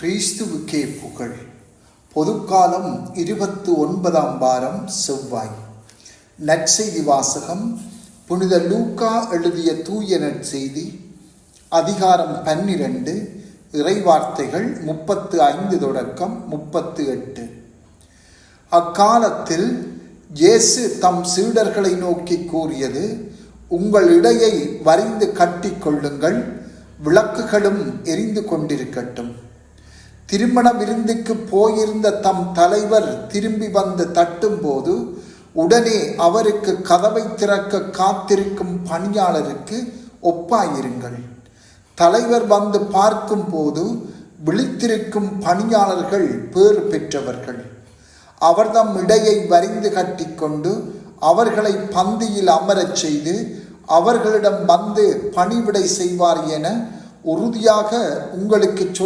கிறிஸ்துவுக்கே புகழ். பொதுக்காலம் இருபத்து ஒன்பதாம் வாரம் செவ்வாய். நற்செய்தி வாசகம் புனித லூக்கா எழுதிய தூய நற்செய்தி அதிகாரம் பன்னிரண்டு இறைவார்த்தைகள் முப்பத்து ஐந்து தொடக்கம் முப்பத்து எட்டு. அக்காலத்தில் இயேசு தம் சீடர்களை நோக்கி கூறியது உங்கள் இடையை வரிந்து கட்டிக்கொள்ளுங்கள் விளக்குகளும் எரிந்து கொண்டிருக்கட்டும். திருமண விருந்துக்கு போயிருந்த தம் தலைவர் திரும்பி வந்து தட்டும்போது உடனே அவருக்கு கதவை திறக்க காத்திருக்கும் பணியாளருக்கு ஒப்பாயிருங்கள். தலைவர் வந்து பார்க்கும்போது விழித்திருக்கும் பணியாளர்கள் பேறு பெற்றவர்கள். அவர் தம் இடையை வரிந்து கட்டிக்கொண்டு அவர்களை பந்தியில் அமரச் செய்து அவர்களிடம் வந்து பணிவிடை செய்வார் என உறுதியாக உங்களுக்கு சொல்